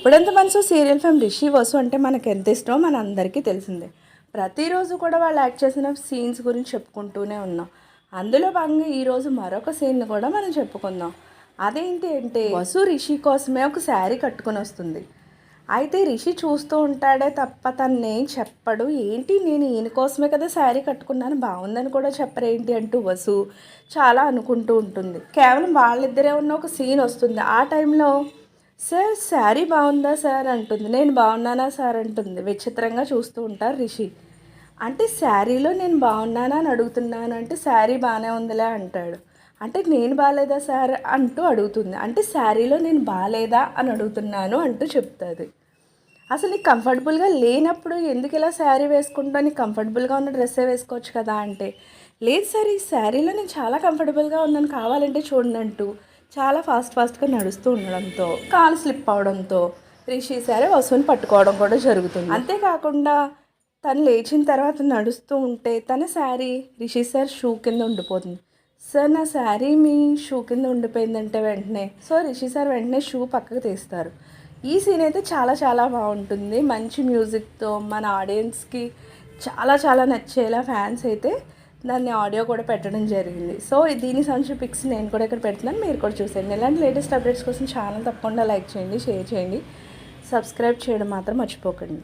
ఇప్పుడంత మనసు serial fame Rishi Vasu అంటే మనకు ఎంత ఇష్టమో మన అందరికీ తెలిసిందే. ప్రతిరోజు కూడా వాళ్ళు యాక్ట్ చేసిన సీన్స్ గురించి చెప్పుకుంటూనే ఉన్నాం. అందులో భాగంగా ఈరోజు మరొక సీన్ కూడా మనం చెప్పుకుందాం. అదేంటి అంటే వసు రిషి కోసమే ఒక శారీ కట్టుకొని వస్తుంది. అయితే రిషి చూస్తూ ఉంటాడే తప్ప తన్నేం చెప్పడు. ఏంటి నేను ఈయన కోసమే కదా శారీ కట్టుకున్నాను బాగుందని కూడా చెప్పరేంటి అంటూ వసు చాలా అనుకుంటూ ఉంటుంది. కేవలం వాళ్ళిద్దరే ఉన్న ఒక సీన్ వస్తుంది. ఆ టైంలో సార్ శారీ బాగుందా సార్ అంటుంది. నేను బాగున్నానా సార్ అంటుంది. విచిత్రంగా చూస్తూ ఉంటారు రిషి. అంటే శారీలో నేను బాగున్నానా అని అడుగుతున్నాను అంటే శారీ బాగానే ఉందిలే అంటాడు. అంటే నేను బాగాలేదా సార్ అంటూ అడుగుతుంది. అంటే శారీలో నేను బాగాలేదా అని అడుగుతున్నాను అంటూ చెప్తుంది. అసలు నీకు కంఫర్టబుల్గా లేనప్పుడు ఎందుకు ఇలా శారీ వేసుకుంటా నీకు కంఫర్టబుల్గా ఉన్న డ్రెస్సే వేసుకోవచ్చు కదా అంటే. లేదు సార్ ఈ శారీలో నేను చాలా కంఫర్టబుల్గా ఉన్నాను కావాలంటే చూడండి అంటూ చాలా ఫాస్ట్ ఫాస్ట్గా నడుస్తూ ఉండడంతో కాలు స్లిప్ అవడంతో రిషి సారే వసుని పట్టుకోవడం కూడా జరుగుతుంది. అంతేకాకుండా తను లేచిన తర్వాత నడుస్తూ ఉంటే తన శారీ రిషి సార్ షూ కింద ఉండిపోతుంది. సార్ నా శారీ మీ షూ కింద ఉండిపోయిందంటే వెంటనే సో రిషి సార్ వెంటనే షూ పక్కకు తీస్తారు. ఈ సీన్ అయితే చాలా చాలా బాగుంటుంది. మంచి మ్యూజిక్తో మన ఆడియన్స్కి చాలా చాలా నచ్చేలా ఫ్యాన్స్ అయితే దాన్ని ఆడియో కూడా పెట్టడం జరిగింది. సో దీని సంబంధించిన పిక్స్ నేను కూడా ఇక్కడ పెడుతున్నాను. మీరు కూడా చూసేయండి. ఇలాంటి లేటెస్ట్ అప్డేట్స్ కోసం ఛానల్ తప్పకుండా లైక్ చేయండి షేర్ చేయండి. సబ్స్క్రైబ్ చేయడం మాత్రం మర్చిపోకండి.